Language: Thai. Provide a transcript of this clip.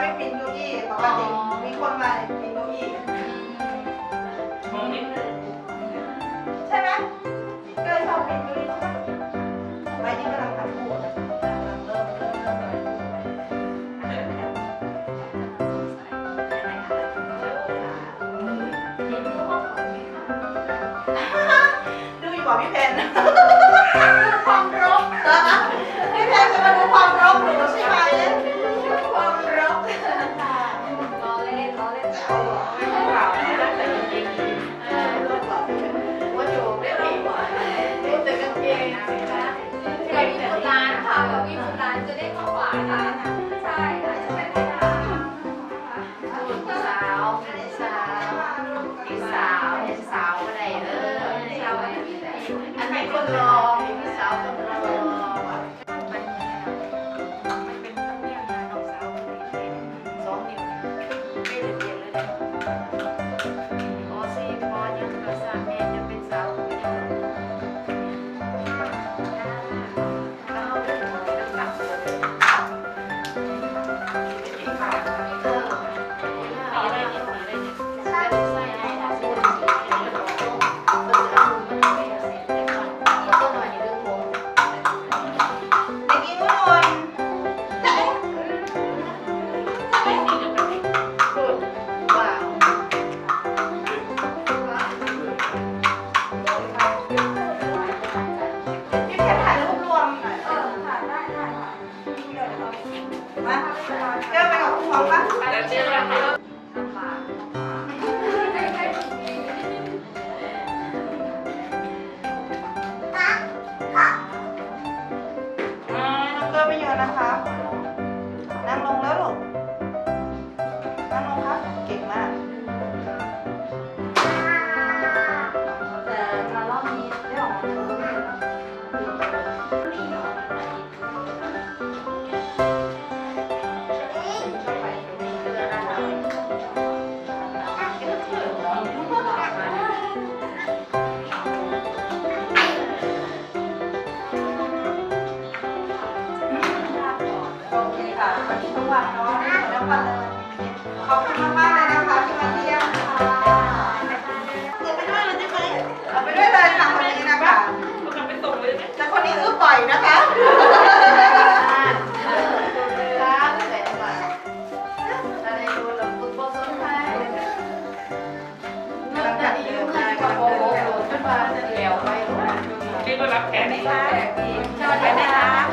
ไม่ปินเก้าอี้ปกติมีคนมาปินเก้าอี้ใช่ไหมก็ยชอบปินเก้าอี้ไปนี่กำลังตัดหัวเริ่มเริ่มเริ่มเลยดูอยู่บ่พี่เพน Yeah. ขปน้องเกลือไม่โยนนะคะ นั่งลงแล้วลูกาทุกวันที่ทุกวันเนาะในสวนวันเลยขอบคุณมากๆเลยนะคะที่มาเยี่ยมค่ะเดี๋ยวไปด้วยเลยใช่ไหมไปด้วยเลยค่ะคนนี้นะคะแต่คนนี้อื้อปล่อยนะคะรับแขกนะคะชอบไหมคะ